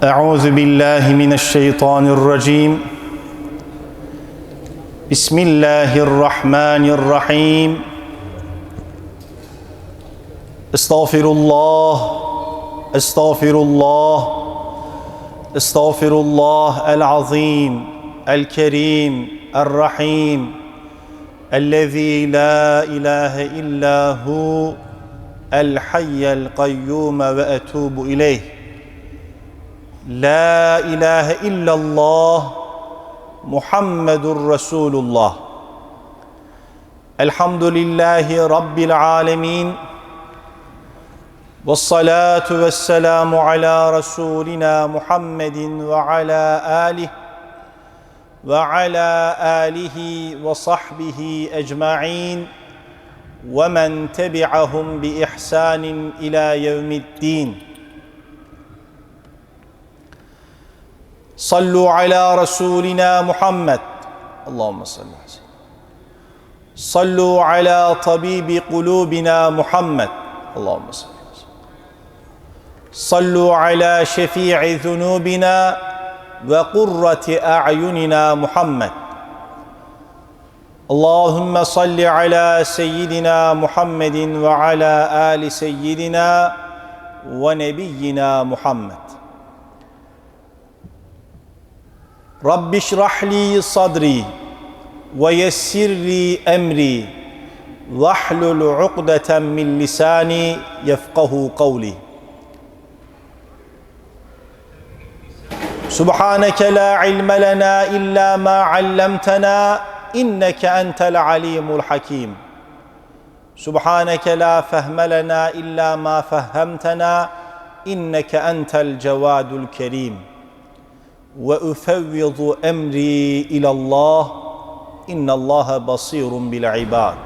أعوذ بالله من الشيطان الرجيم. بسم الله الرحمن الرحيم. استغفر الله استغفر الله استغفر الله العظيم الكريم الرحيم الذي لا إله إلا هو الحي القيوم وأتوب إليه. لا إله إلا الله محمد رسول الله. الحمد لله رب العالمين. والصلاة والسلام على رسولنا محمد وعلى آله وعلى آله وصحبه أجمعين. ومن تبعهم بإحسان إلى يوم الدين. Sallu ala Resulina Muhammed. Allahümme salli aleyhi ve sellem. Sallu ala tabibi kulubina Muhammed. Allahümme salli aleyhi ve sellem. Sallu ala şefii zunubina ve kurrati a'yunina Muhammed. Allahümme salli ala seyyidina Muhammedin ve ala ali seyyidina ve nebiyyina Muhammed. رب اشرح لي صدري ويسر لي أمري واحلل عقدة من لساني يفقه قولي. سبحانك لا علم لنا إلا ما علمتنا إنك أنت العليم الحكيم. سبحانك لا فهم لنا إلا ما فهمتنا إنك أنت الجواد الكريم. وأفوض أمري إلى الله إن الله بصير بالعباد.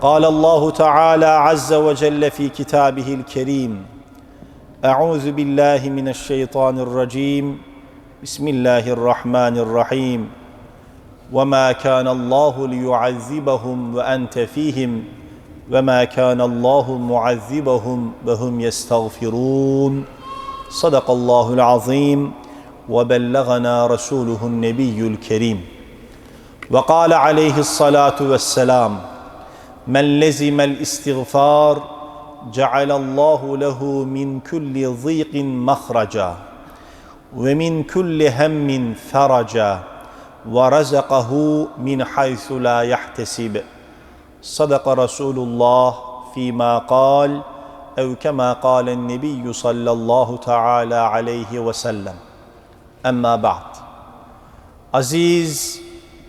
قال الله تعالى عز وجل في كتابه الكريم أعوذ بالله من الشيطان الرجيم بسم الله الرحمن الرحيم. وما كان الله ليعذبهم وأنت فيهم وما كان الله معذبهم وهم يستغفرون. صدق الله العظيم وبلغنا رسوله النبي الكريم. وقال عليه الصلاة والسلام من لزم الاستغفار جعل الله له من كل ضيق مخرجا ومن كل هم فرجا ورزقه من حيث لا يحتسب. صدق رسول الله فيما قال ev kema kâlen nebiyyü sallallahu teâlâ aleyhi ve sellem. Emma ba'd. Aziz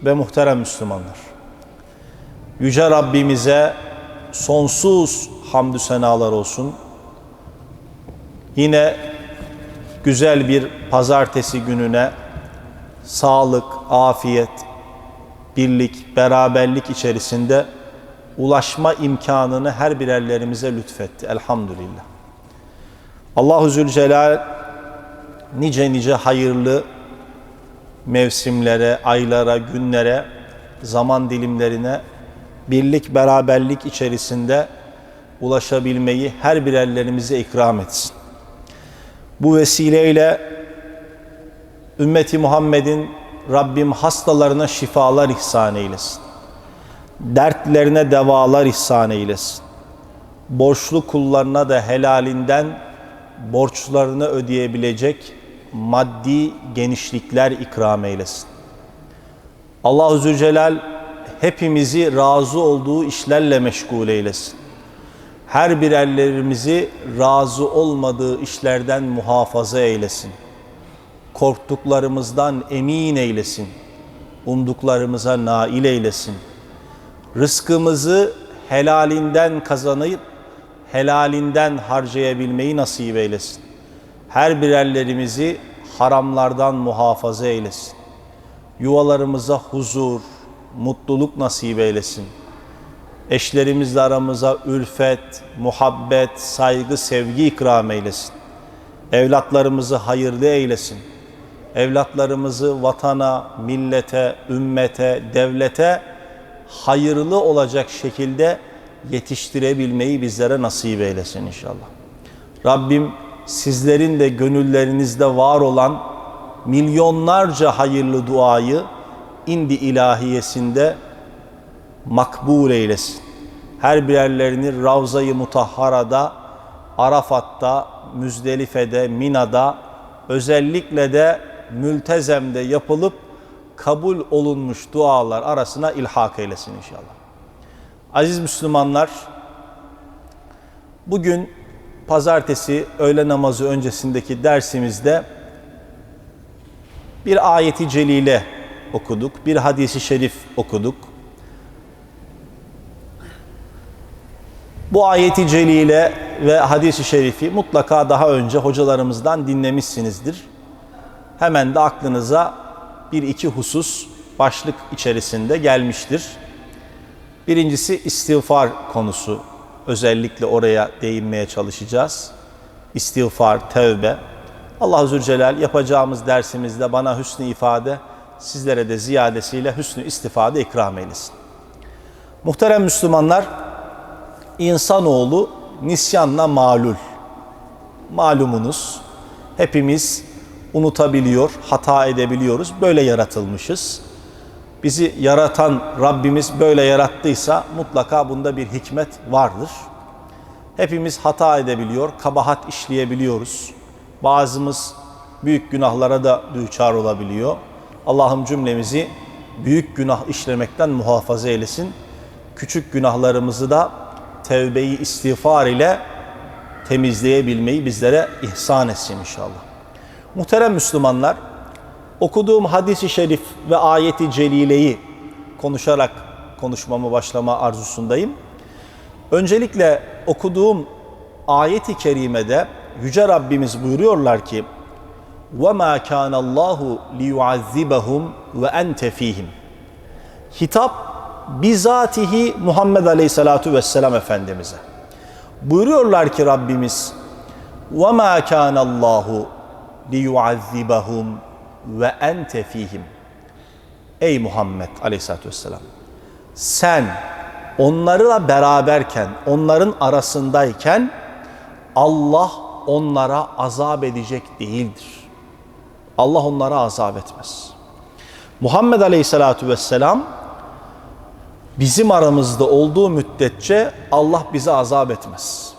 ve muhterem Müslümanlar. Yüce Rabbimize sonsuz hamdü senalar olsun. Yine güzel bir pazartesi gününe sağlık, afiyet, birlik, beraberlik içerisinde ulaşma imkanını her birerlerimize lütfetti. Elhamdülillah. Allahu Zülcelal nice nice hayırlı mevsimlere, aylara, günlere, zaman dilimlerine birlik, beraberlik içerisinde ulaşabilmeyi her birerlerimize ikram etsin. Bu vesileyle ümmeti Muhammed'in Rabbim hastalarına şifalar ihsan eylesin. Dertlerine devalar ihsan eylesin. Borçlu kullarına da helalinden borçlarını ödeyebilecek maddi genişlikler ikram eylesin. Allahu Zülcelal hepimizi razı olduğu işlerle meşgul eylesin. Her birerlerimizi razı olmadığı işlerden muhafaza eylesin. Korktuklarımızdan emin eylesin. Umduklarımıza nail eylesin. Rızkımızı helalinden kazanıp helalinden harcayabilmeyi nasip eylesin. Her birerlerimizi haramlardan muhafaza eylesin. Yuvalarımıza huzur, mutluluk nasip eylesin. Eşlerimizle aramıza ülfet, muhabbet, saygı, sevgi ikram eylesin. Evlatlarımızı hayırlı eylesin. Evlatlarımızı vatana, millete, ümmete, devlete hayırlı olacak şekilde yetiştirebilmeyi bizlere nasip eylesin inşallah. Rabbim sizlerin de gönüllerinizde var olan milyonlarca hayırlı duayı indi ilahiyesinde makbul eylesin. Her birerlerini Ravza-i Mutahhara'da, Arafat'ta, Müzdelife'de, Mina'da, özellikle de Mültezem'de yapılıp kabul olunmuş dualar arasına ilhak eylesin inşallah. Aziz Müslümanlar, bugün pazartesi öğle namazı öncesindeki dersimizde bir ayeti celile okuduk, bir hadisi şerif okuduk. Bu ayeti celile ve hadisi şerifi mutlaka daha önce hocalarımızdan dinlemişsinizdir. Hemen de aklınıza bir iki husus başlık içerisinde gelmiştir. Birincisi istiğfar konusu. Özellikle oraya değinmeye çalışacağız. İstiğfar, tevbe. Allah Zülcelal yapacağımız dersimizde bana hüsnü ifade, sizlere de ziyadesiyle hüsnü istifade ikram eylesin. Muhterem Müslümanlar, insanoğlu nisyanla malul. Malumunuz hepimiz unutabiliyor, hata edebiliyoruz. Böyle yaratılmışız. Bizi yaratan Rabbimiz böyle yarattıysa mutlaka bunda bir hikmet vardır. Hepimiz hata edebiliyor, kabahat işleyebiliyoruz. Bazımız büyük günahlara da düçar olabiliyor. Allah'ım cümlemizi büyük günah işlemekten muhafaza eylesin. Küçük günahlarımızı da tevbeyi istiğfar ile temizleyebilmeyi bizlere ihsan etsin inşallah. Muhterem Müslümanlar, okuduğum hadisi şerif ve ayeti celileyi konuşarak konuşmamı başlama arzusundayım. Öncelikle okuduğum ayeti kerimede Yüce Rabbimiz buyuruyorlar ki وَمَا كَانَ اللّٰهُ لِيُعَذِّبَهُمْ وَاَنْتَ ف۪يهِمْ Hitap bizatihi Muhammed Aleyhisselatu Vesselam Efendimiz'e. Buyuruyorlar ki Rabbimiz وَمَا كَانَ اللّٰهُ liyuazzibahum ve ente fihim. Ey Muhammed aleyhissalatü vesselam sen onlarla beraberken, onların arasındayken Allah onlara azap edecek değildir. Allah onlara azap etmez. Muhammed Aleyhisselatü Vesselam bizim aramızda olduğu müddetçe Allah bize azap etmez.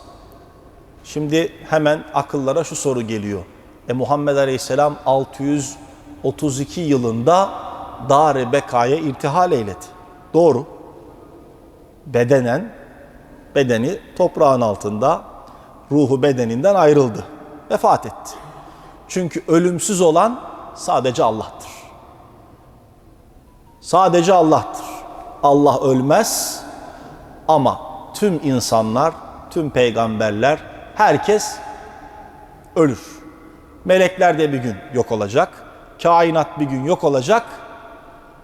Şimdi hemen akıllara şu soru geliyor. E Muhammed Aleyhisselam 632 yılında Dar-ı Beka'ya irtihal eyledi. Doğru. Bedenen, bedeni toprağın altında, ruhu bedeninden ayrıldı. Vefat etti. Çünkü ölümsüz olan sadece Allah'tır. Sadece Allah'tır. Allah ölmez ama tüm insanlar, tüm peygamberler, herkes ölür. Melekler de bir gün yok olacak. Kainat bir gün yok olacak.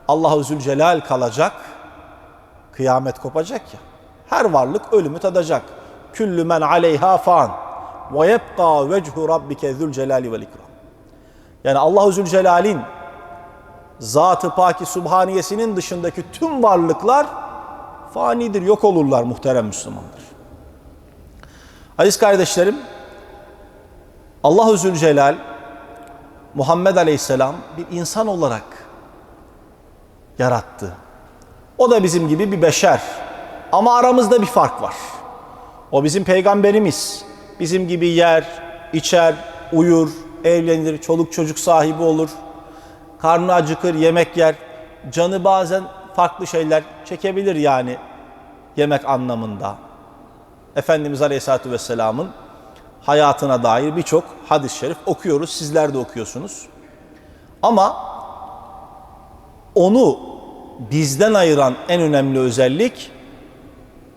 Allahu Zülcelal kalacak. Kıyamet kopacak ya. Her varlık ölümü tadacak. Küllü men aleyha fan ve yebqa vechu rabbike zülcelali vel ikram. Yani Allahu Zülcelal'in zatı paki subhaniyesinin dışındaki tüm varlıklar fanidir, yok olurlar muhterem Müslümanlar. Aziz kardeşlerim, Allahu Zülcelal Muhammed Aleyhisselam bir insan olarak yarattı. O da bizim gibi bir beşer. Ama aramızda bir fark var. O bizim peygamberimiz. Bizim gibi yer, içer, uyur, evlenir, çoluk çocuk sahibi olur. Karnı acıkır, yemek yer. Canı bazen farklı şeyler çekebilir yani yemek anlamında. Efendimiz Aleyhisselatü Vesselam'ın hayatına dair birçok hadis-i şerif okuyoruz. Sizler de okuyorsunuz. Ama onu bizden ayıran en önemli özellik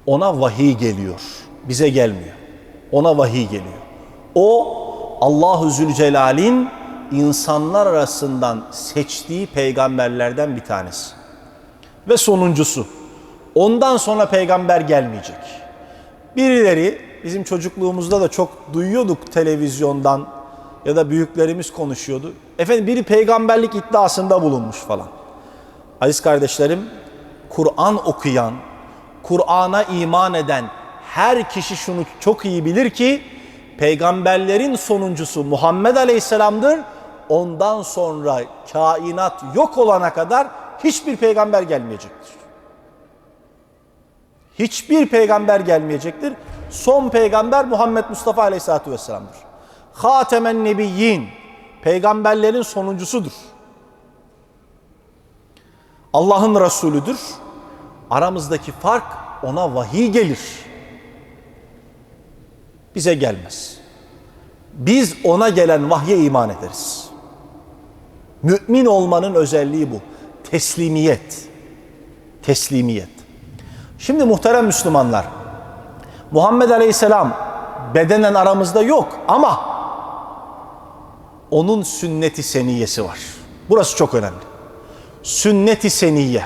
ona vahiy geliyor. Bize gelmiyor. Ona vahiy geliyor. O Allahu Zülcelal'in insanlar arasından seçtiği peygamberlerden bir tanesi. Ve sonuncusu. Ondan sonra peygamber gelmeyecek. Birileri bizim çocukluğumuzda da çok duyuyorduk televizyondan ya da büyüklerimiz konuşuyordu. Efendim biri peygamberlik iddiasında bulunmuş falan. Aziz kardeşlerim, Kur'an okuyan, Kur'an'a iman eden her kişi şunu çok iyi bilir ki peygamberlerin sonuncusu Muhammed Aleyhisselam'dır. Ondan sonra kainat yok olana kadar hiçbir peygamber gelmeyecektir. Hiçbir peygamber gelmeyecektir. Son peygamber Muhammed Mustafa Aleyhisselatü Vesselam'dır. Hatemen Nebiyyin, peygamberlerin sonuncusudur. Allah'ın Resulüdür. Aramızdaki fark ona vahiy gelir. Bize gelmez. Biz ona gelen vahye iman ederiz. Mümin olmanın özelliği bu. Teslimiyet. Teslimiyet. Şimdi muhterem Müslümanlar, Muhammed Aleyhisselam bedenen aramızda yok ama onun sünneti seniyesi var. Burası çok önemli. Sünneti seniye.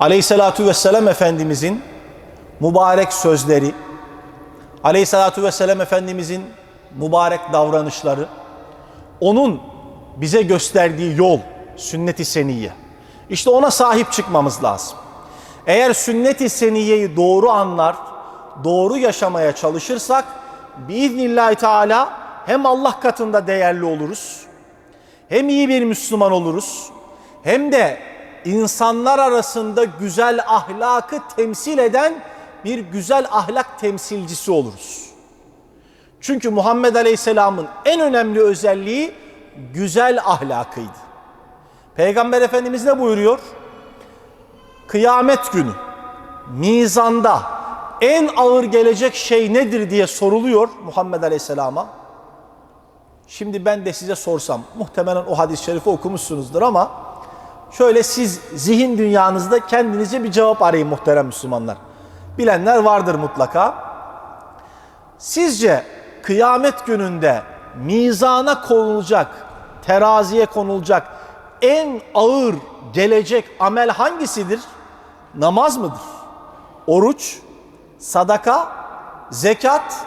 Aleyhissalatu vesselam Efendimizin mübarek sözleri, Aleyhissalatu vesselam Efendimizin mübarek davranışları, onun bize gösterdiği yol, sünnet-i seniye. İşte ona sahip çıkmamız lazım. Eğer sünnet-i seniyeyi doğru anlar, doğru yaşamaya çalışırsak biiznillahü teala hem Allah katında değerli oluruz, hem iyi bir Müslüman oluruz, hem de insanlar arasında güzel ahlakı temsil eden bir güzel ahlak temsilcisi oluruz. Çünkü Muhammed Aleyhisselam'ın en önemli özelliği güzel ahlakıydı. Peygamber Efendimiz ne buyuruyor? Kıyamet günü mizanda en ağır gelecek şey nedir diye soruluyor Muhammed Aleyhisselam'a. Şimdi ben de size sorsam, muhtemelen o hadis-i şerifi okumuşsunuzdur ama şöyle siz zihin dünyanızda kendinize bir cevap arayın muhterem Müslümanlar. Bilenler vardır mutlaka. Sizce kıyamet gününde mizana konulacak, teraziye konulacak en ağır gelecek amel hangisidir? Namaz mıdır? Oruç, sadaka, zekat,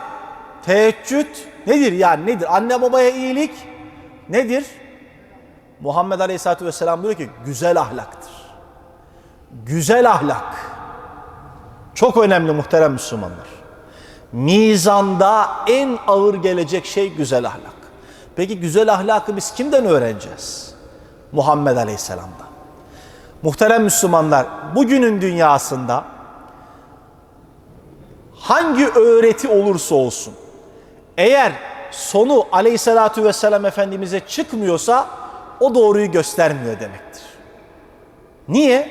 teheccüd nedir yani nedir? Anne babaya iyilik nedir? Muhammed Aleyhisselatü Vesselam diyor ki güzel ahlaktır. Güzel ahlak. Çok önemli muhterem Müslümanlar. Mizanda en ağır gelecek şey güzel ahlak. Peki güzel ahlakı biz kimden öğreneceğiz? Muhammed Aleyhisselam'dan. Muhterem Müslümanlar, bugünün dünyasında hangi öğreti olursa olsun, eğer sonu Aleyhisselatü Vesselam Efendimiz'e çıkmıyorsa o doğruyu göstermiyor demektir. Niye?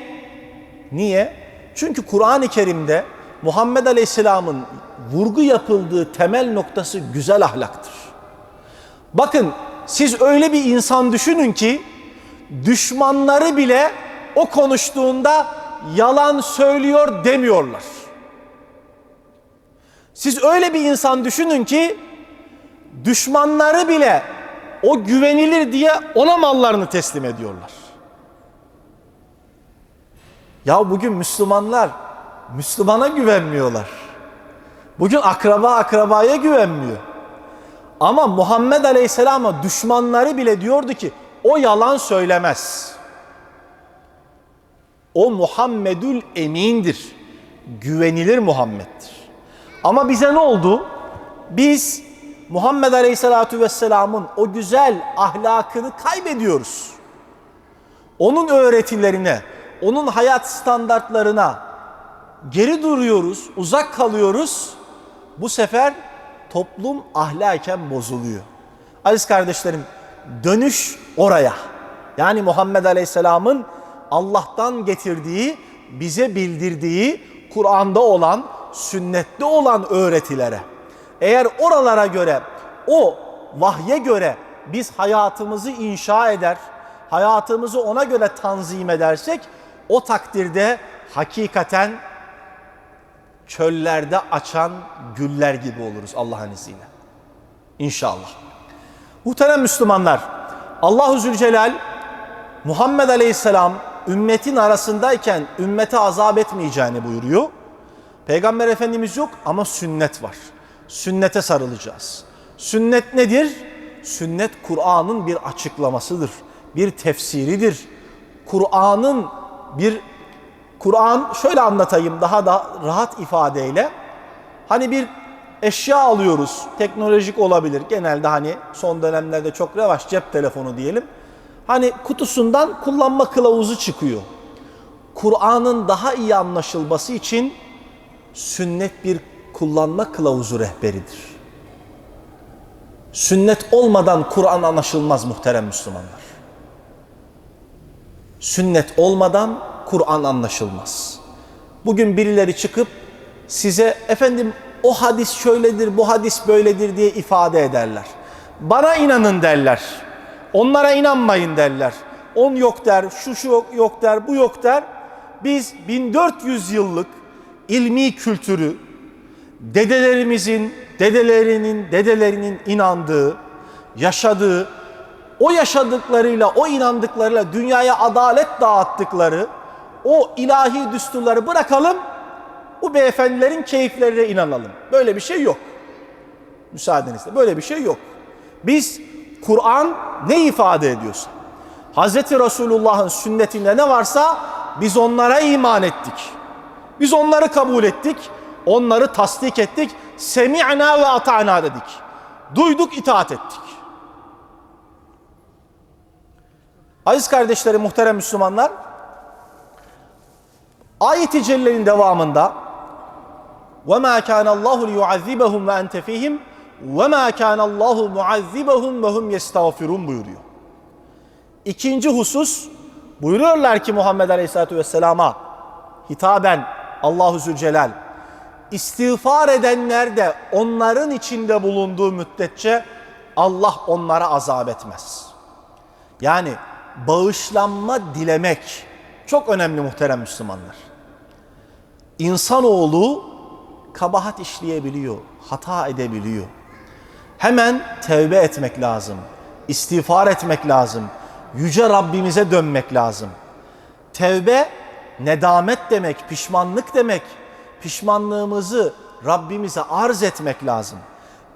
Niye? Çünkü Kur'an-ı Kerim'de Muhammed Aleyhisselam'ın vurgu yapıldığı temel noktası güzel ahlaktır. Bakın siz öyle bir insan düşünün ki düşmanları bile o konuştuğunda yalan söylüyor demiyorlar. Siz öyle bir insan düşünün ki düşmanları bile o güvenilir diye ona mallarını teslim ediyorlar. Ya bugün Müslümanlar Müslümana güvenmiyorlar. Bugün akraba akrabaya güvenmiyor. Ama Muhammed Aleyhisselam'a düşmanları bile diyordu ki o yalan söylemez. O Muhammedül Emin'dir. Güvenilir Muhammed'dir. Ama bize ne oldu? Biz Muhammed Aleyhisselatü Vesselam'ın o güzel ahlakını kaybediyoruz. Onun öğretilerine, onun hayat standartlarına geri duruyoruz, uzak kalıyoruz. Bu sefer toplum ahlaken bozuluyor. Aziz kardeşlerim, dönüş oraya. Yani Muhammed Aleyhisselam'ın Allah'tan getirdiği, bize bildirdiği Kur'an'da olan, sünnette olan öğretilere. Eğer oralara göre, o vahye göre biz hayatımızı inşa eder, hayatımızı ona göre tanzim edersek, o takdirde hakikaten çöllerde açan güller gibi oluruz Allah'ın izniyle. İnşallah. Muhterem Müslümanlar, Allahu Zülcelal Muhammed Aleyhisselam ümmetin arasındayken ümmete azap etmeyeceğini buyuruyor. Peygamber Efendimiz yok ama sünnet var. Sünnete sarılacağız. Sünnet nedir? Sünnet Kur'an'ın bir açıklamasıdır. Bir tefsiridir. Kur'an'ın bir Kur'an şöyle anlatayım daha da rahat ifadeyle. Hani bir eşya alıyoruz. Teknolojik olabilir. Genelde hani son dönemlerde çok revaç cep telefonu diyelim. Hani kutusundan kullanma kılavuzu çıkıyor. Kur'an'ın daha iyi anlaşılması için sünnet bir kullanma kılavuzu rehberidir. Sünnet olmadan Kur'an anlaşılmaz muhterem Müslümanlar. Sünnet olmadan Kur'an anlaşılmaz. Bugün birileri çıkıp size efendim o hadis şöyledir, bu hadis böyledir diye ifade ederler. Bana inanın derler. Onlara inanmayın derler. On yok der, şu şu yok, der, bu yok der. Biz 1400 yıllık ilmi kültürü dedelerimizin, dedelerinin, dedelerinin inandığı, yaşadığı, o yaşadıklarıyla, o inandıklarıyla dünyaya adalet dağıttıkları o ilahi düsturları bırakalım, bu beyefendilerin keyiflerine inanalım. Böyle bir şey yok. Müsaadenizle böyle bir şey yok. Biz Kur'an ne ifade ediyorsa, Hz. Resulullah'ın sünnetinde ne varsa biz onlara iman ettik. Biz onları kabul ettik, onları tasdik ettik. Semi'na ve ata'na dedik. Duyduk, itaat ettik. Aziz kardeşlerim, muhterem Müslümanlar, ayet-i cellenin devamında وَمَا كَانَ اللّٰهُ لِيُعَذِّبَهُمْ وَاَنْتَ فِيهِمْ وَمَا كَانَ اللّٰهُ مُعَذِّبَهُمْ وَهُمْ يَسْتَغْفِرُونَ buyuruyor. İkinci husus buyuruyorlar ki Muhammed Aleyhisselatü Vesselam'a hitaben Allahu Zülcelal istiğfar edenler de onların içinde bulunduğu müddetçe Allah onlara azap etmez. Yani bağışlanma dilemek çok önemli muhterem Müslümanlar. İnsanoğlu kabahat işleyebiliyor, hata edebiliyor. Hemen tevbe etmek lazım, istiğfar etmek lazım, yüce Rabbimize dönmek lazım. Tevbe nedamet demek, pişmanlık demek. Pişmanlığımızı Rabbimize arz etmek lazım.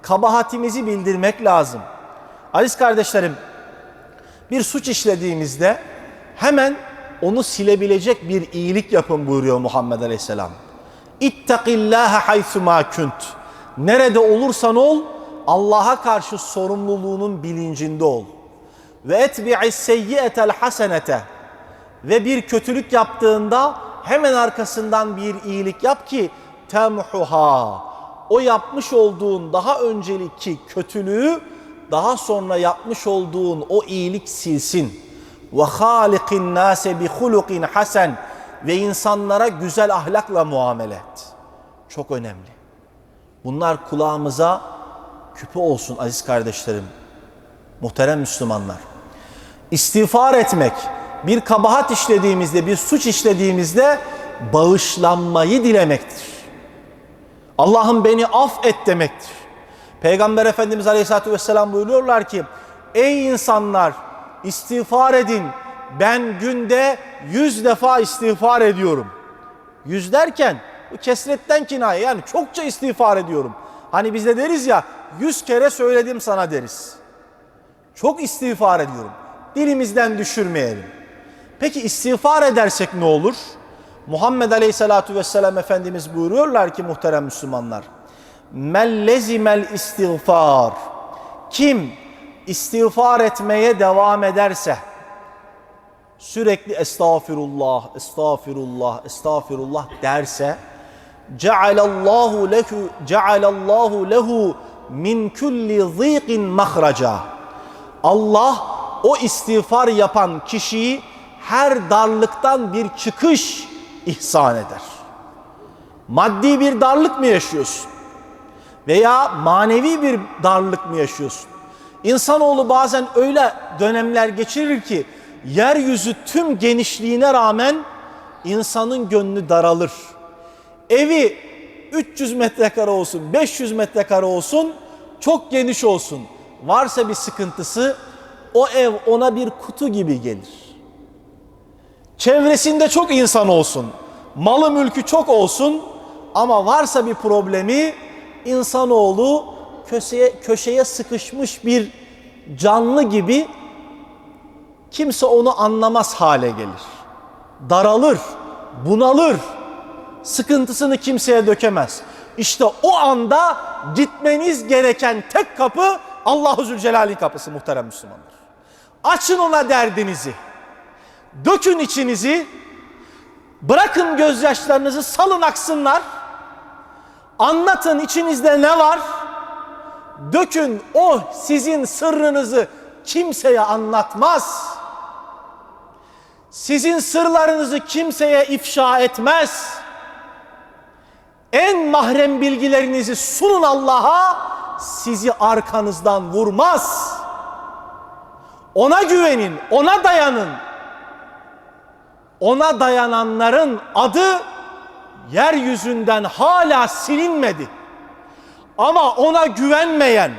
Kabahatimizi bildirmek lazım. Aziz kardeşlerim, bir suç işlediğimizde hemen onu silebilecek bir iyilik yapın buyuruyor Muhammed Aleyhisselam. İttakillâhe haythumâ künt. Nerede olursan ol, Allah'a karşı sorumluluğunun bilincinde ol. Ve etbi'is seyyiyetel hasenete. Ve bir kötülük yaptığında hemen arkasından bir iyilik yap ki temhuha. O yapmış olduğun daha öncelikki kötülüğü daha sonra yapmış olduğun o iyilik silsin. Ve halikin nase bi hulukin hasen ve insanlara güzel ahlakla muamele et. Çok önemli. Bunlar kulağımıza küpe olsun aziz kardeşlerim. Muhterem Müslümanlar. İstiğfar etmek, bir kabahat işlediğimizde, bir suç işlediğimizde bağışlanmayı dilemektir. Allah'ım beni affet demektir. Peygamber Efendimiz Aleyhisselatü Vesselam buyuruyorlar ki, Ey insanlar istiğfar edin, ben günde yüz defa istiğfar ediyorum. Yüz derken bu kesretten kinaye yani çokça istiğfar ediyorum. Hani biz de deriz ya yüz kere söyledim sana deriz. Çok istiğfar ediyorum. Dilimizden düşürmeyelim. Peki istiğfar edersek ne olur? Muhammed Aleyhisselatü Vesselam Efendimiz buyuruyorlar ki muhterem Müslümanlar. Men lezimel istiğfar. Kim istiğfar etmeye devam ederse, sürekli estağfirullah, estağfirullah, estağfirullah derse, cealallahu lehu cealallahu lehu min kulli zîqin mahraca. Allah o istiğfar yapan kişiyi her darlıktan bir çıkış ihsan eder. Maddi bir darlık mı yaşıyorsun? Veya manevi bir darlık mı yaşıyorsun? İnsanoğlu bazen öyle dönemler geçirir ki yeryüzü tüm genişliğine rağmen insanın gönlü daralır. Evi 300 metrekare olsun, 500 metrekare olsun, çok geniş olsun. Varsa bir sıkıntısı o ev ona bir kutu gibi gelir. Çevresinde çok insan olsun, malı mülkü çok olsun ama varsa bir problemi insanoğlu köşeye, köşeye sıkışmış bir canlı gibi kimse onu anlamaz hale gelir. Daralır, bunalır, sıkıntısını kimseye dökemez. İşte o anda gitmeniz gereken tek kapı Allahu Zülcelal'in kapısı muhterem Müslümanlar. Açın ona derdinizi. Dökün içinizi. Bırakın gözyaşlarınızı salın aksınlar. Anlatın içinizde ne var? Dökün o sizin sırrınızı kimseye anlatmaz. Sizin sırlarınızı kimseye ifşa etmez. En mahrem bilgilerinizi sunun Allah'a, sizi arkanızdan vurmaz. Ona güvenin, ona dayanın. Ona dayananların adı yeryüzünden hala silinmedi. Ama ona güvenmeyen,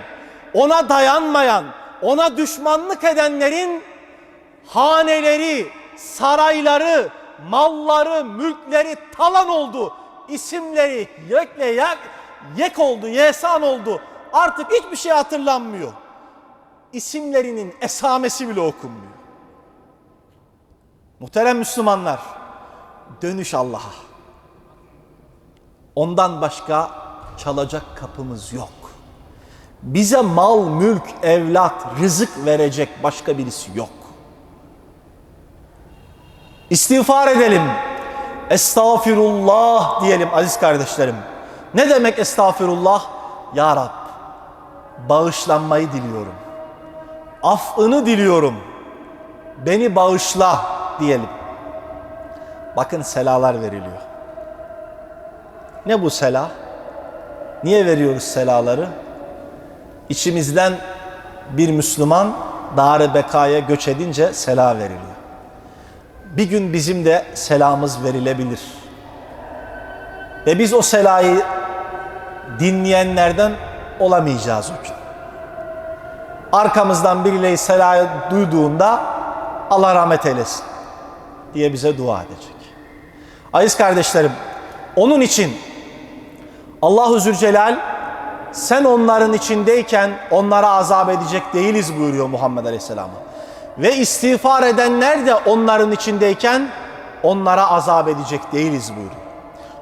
ona dayanmayan, ona düşmanlık edenlerin haneleri, sarayları, malları, mülkleri talan oldu. İsimleri yekle yak, yek oldu, yesan oldu. Artık hiçbir şey hatırlanmıyor. İsimlerinin esamesi bile okunmuyor. Muhterem Müslümanlar, dönüş Allah'a. Ondan başka çalacak kapımız yok. Bize mal, mülk, evlat, rızık verecek başka birisi yok. İstiğfar edelim. Estağfirullah diyelim aziz kardeşlerim. Ne demek estağfirullah? Ya Rab, bağışlanmayı diliyorum. Affını diliyorum. Beni bağışla diyelim. Bakın selalar veriliyor. Ne bu sela? Niye veriyoruz selaları? İçimizden bir Müslüman dar bekaya göç edince sela veriliyor. Bir gün bizim de selamımız verilebilir. Ve biz o selayı dinleyenlerden olamayacağız o gün. Arkamızdan birileri selayı duyduğunda Allah rahmet eylesin diye bize dua edecek. Aziz kardeşlerim, onun için Allahu Zülcelal sen onların içindeyken onlara azap edecek değiliz buyuruyor Muhammed Aleyhisselam'a. Ve istiğfar edenler de onların içindeyken onlara azap edecek değiliz buyuruyor.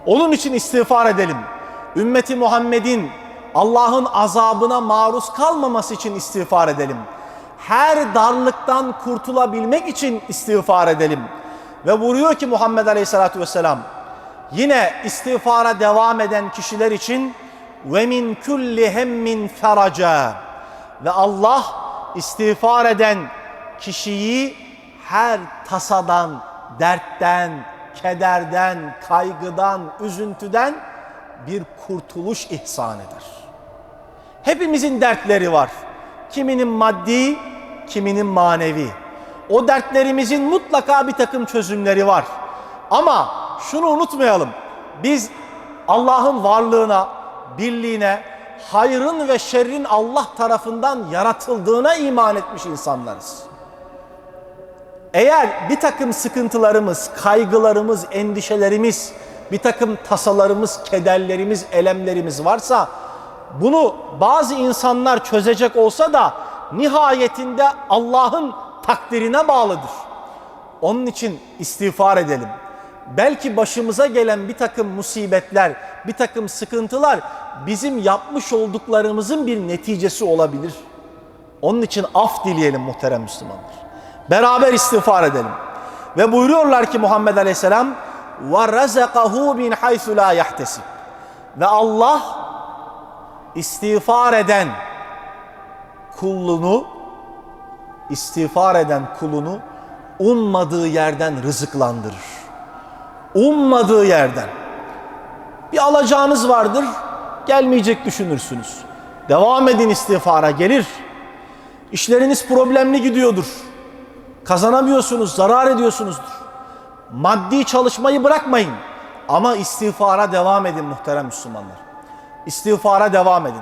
Onun için istiğfar edelim. Ümmeti Muhammed'in Allah'ın azabına maruz kalmaması için istiğfar edelim. Her darlıktan kurtulabilmek için istiğfar edelim. Ve buyuruyor ki Muhammed Aleyhisselatü Vesselam yine istiğfara devam eden kişiler için ve min kulli hemmin feraca ve Allah istiğfar eden kişiyi her tasadan, dertten, kederden, kaygıdan, üzüntüden bir kurtuluş ihsan eder. Hepimizin dertleri var. Kiminin maddi, kiminin manevi. O dertlerimizin mutlaka bir takım çözümleri var. Ama şunu unutmayalım. Biz Allah'ın varlığına, birliğine, hayrın ve şerrin Allah tarafından yaratıldığına iman etmiş insanlarız. Eğer bir takım sıkıntılarımız, kaygılarımız, endişelerimiz, bir takım tasalarımız, kederlerimiz, elemlerimiz varsa bunu bazı insanlar çözecek olsa da nihayetinde Allah'ın takdirine bağlıdır. Onun için istiğfar edelim. Belki başımıza gelen bir takım musibetler, bir takım sıkıntılar bizim yapmış olduklarımızın bir neticesi olabilir. Onun için af dileyelim muhterem Müslümanlar. Beraber istiğfar edelim. Ve buyuruyorlar ki Muhammed Aleyhisselam razakahu min haythu la yahtesib. Ve Allah istiğfar eden kulunu istiğfar eden kulunu ummadığı yerden rızıklandırır. Ummadığı yerden. Bir alacağınız vardır, gelmeyecek düşünürsünüz. Devam edin istiğfara gelir. İşleriniz problemli gidiyordur. Kazanamıyorsunuz, zarar ediyorsunuzdur. Maddi çalışmayı bırakmayın. Ama istiğfara devam edin muhterem Müslümanlar. İstiğfara devam edin.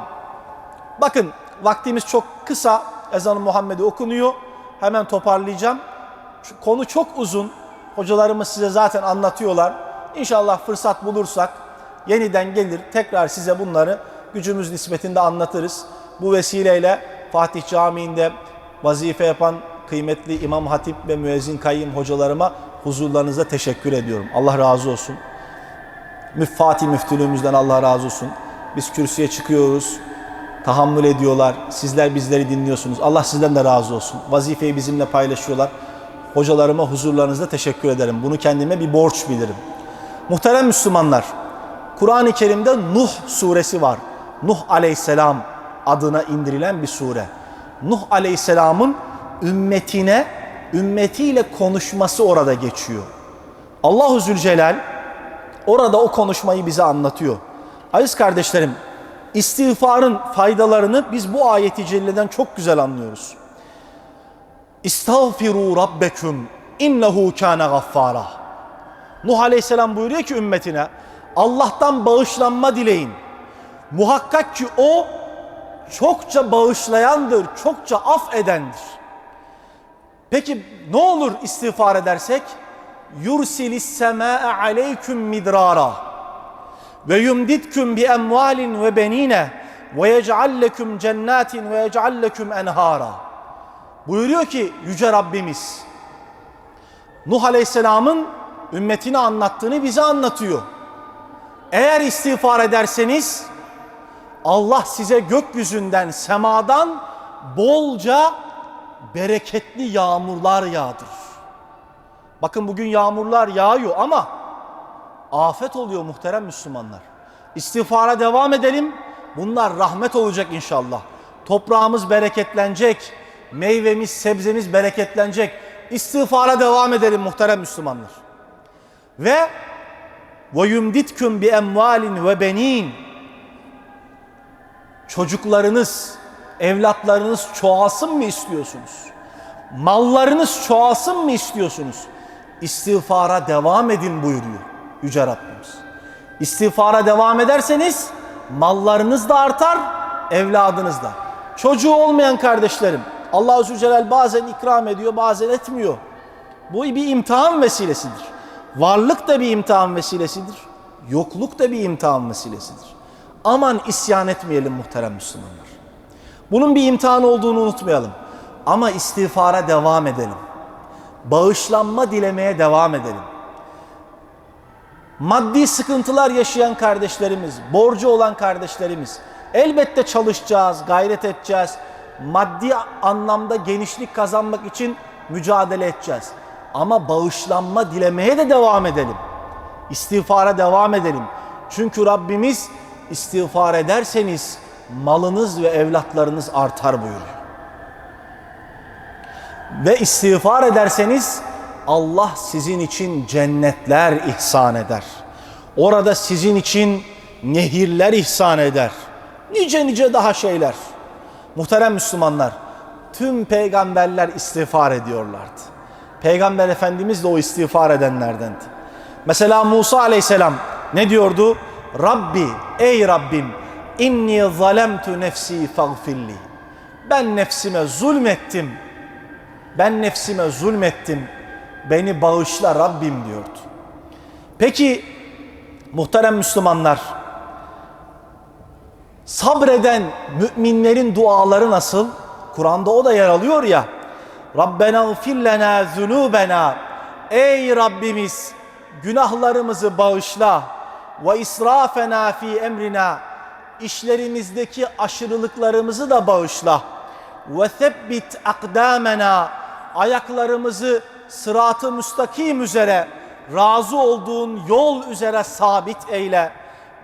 Bakın vaktimiz çok kısa. Ezan-ı Muhammed'i okunuyor. Hemen toparlayacağım. Şu konu çok uzun. Hocalarımız size zaten anlatıyorlar. İnşallah fırsat bulursak yeniden gelir tekrar size bunları gücümüz nispetinde anlatırız. Bu vesileyle Fatih Camii'nde vazife yapan kıymetli İmam Hatip ve Müezzin Kayyım hocalarıma huzurlarınızda teşekkür ediyorum. Allah razı olsun. Müffati müftülüğümüzden Allah razı olsun. Biz kürsüye çıkıyoruz, tahammül ediyorlar. Sizler bizleri dinliyorsunuz. Allah sizden de razı olsun. Vazifeyi bizimle paylaşıyorlar. Hocalarıma huzurlarınızda teşekkür ederim. Bunu kendime bir borç bilirim. Muhterem Müslümanlar, Kur'an-ı Kerim'de Nuh suresi var. Nuh aleyhisselam adına indirilen bir sure. Nuh aleyhisselamın ümmetine, ümmetiyle konuşması orada geçiyor. Allahu Zülcelal orada o konuşmayı bize anlatıyor. Aziz kardeşlerim, istiğfarın faydalarını biz bu ayeti celleden çok güzel anlıyoruz. İstağfiru rabbeküm innehu kâne gaffara. Nuh Aleyhisselam buyuruyor ki ümmetine Allah'tan bağışlanma dileyin. Muhakkak ki o çokça bağışlayandır, çokça affedendir. Peki ne olur istiğfar edersek? Yursilis semâe aleyküm midrara ve yumditküm bi emvalin ve benine ve yec'al leküm cennetin ve yec'al leküm enhara. Buyuruyor ki yüce Rabbimiz Nuh Aleyhisselam'ın ümmetine anlattığını bize anlatıyor. Eğer istiğfar ederseniz Allah size gökyüzünden, semadan bolca bereketli yağmurlar yağdırır. Bakın bugün yağmurlar yağıyor ama afet oluyor muhterem Müslümanlar. İstiğfara devam edelim. Bunlar rahmet olacak inşallah. Toprağımız bereketlenecek. Meyvemiz, sebzemiz bereketlenecek. İstiğfara devam edelim muhterem Müslümanlar. Ve ve yumditküm bi emvalin ve benin. Çocuklarınız, evlatlarınız çoğalsın mı istiyorsunuz? Mallarınız çoğalsın mı istiyorsunuz? İstiğfara devam edin buyuruyor Yüce Rabbimiz. İstiğfara devam ederseniz mallarınız da artar, evladınız da. Çocuğu olmayan kardeşlerim, Allah Azze ve Celle bazen ikram ediyor, bazen etmiyor. Bu bir imtihan vesilesidir. Varlık da bir imtihan vesilesidir. Yokluk da bir imtihan vesilesidir. Aman isyan etmeyelim muhterem Müslümanlar. Bunun bir imtihan olduğunu unutmayalım. Ama istiğfara devam edelim. Bağışlanma dilemeye devam edelim. Maddi sıkıntılar yaşayan kardeşlerimiz, borcu olan kardeşlerimiz elbette çalışacağız, gayret edeceğiz. Maddi anlamda genişlik kazanmak için mücadele edeceğiz. Ama bağışlanma dilemeye de devam edelim. İstiğfara devam edelim. Çünkü Rabbimiz istiğfar ederseniz malınız ve evlatlarınız artar buyuruyor. Ve istiğfar ederseniz Allah sizin için cennetler ihsan eder. Orada sizin için nehirler ihsan eder. Nice nice daha şeyler. Muhterem Müslümanlar, tüm peygamberler istiğfar ediyorlardı. Peygamber Efendimiz de o istiğfar edenlerdendi. Mesela Musa aleyhisselam ne diyordu? Rabbi, ey Rabbim, inni zalemtu nefsi fagfirli. Ben nefsime zulmettim. Ben nefsime zulmettim. Beni bağışla Rabbim diyordu. Peki muhterem Müslümanlar, sabreden müminlerin duaları nasıl? Kur'an'da o da yer alıyor ya. Rabbena gfir lena zunubena. Ey Rabbimiz günahlarımızı bağışla. Ve israfena fi emrina. İşlerimizdeki aşırılıklarımızı da bağışla. Ve sebbit akdamena. Ayaklarımızı sıratı müstakim üzere razı olduğun yol üzere sabit eyle.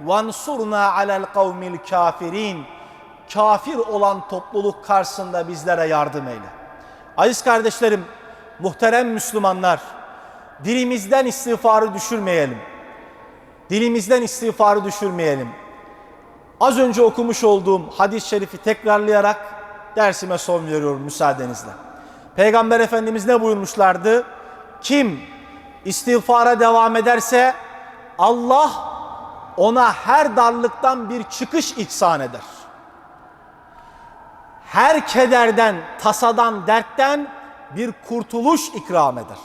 Vansurna alel kavmil kafirin. Kafir olan topluluk karşısında bizlere yardım eyle. Aziz kardeşlerim, muhterem Müslümanlar, dilimizden istiğfarı düşürmeyelim. Dilimizden istiğfarı düşürmeyelim. Az önce okumuş olduğum hadis-i şerifi tekrarlayarak dersime son veriyorum müsaadenizle. Peygamber Efendimiz ne buyurmuşlardı? Kim istiğfara devam ederse Allah ona her darlıktan bir çıkış ihsan eder. Her kederden, tasadan, dertten bir kurtuluş ikram eder.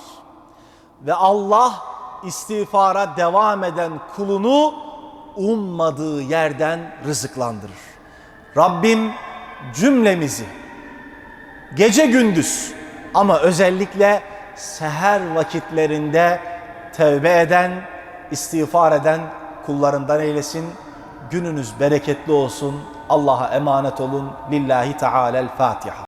Ve Allah istiğfara devam eden kulunu ummadığı yerden rızıklandırır. Rabbim cümlemizi gece gündüz ama özellikle seher vakitlerinde tevbe eden, istiğfar eden kullarından eylesin. Gününüz bereketli olsun. Allah'a emanet olun. Lillahi Teala'l Fatiha.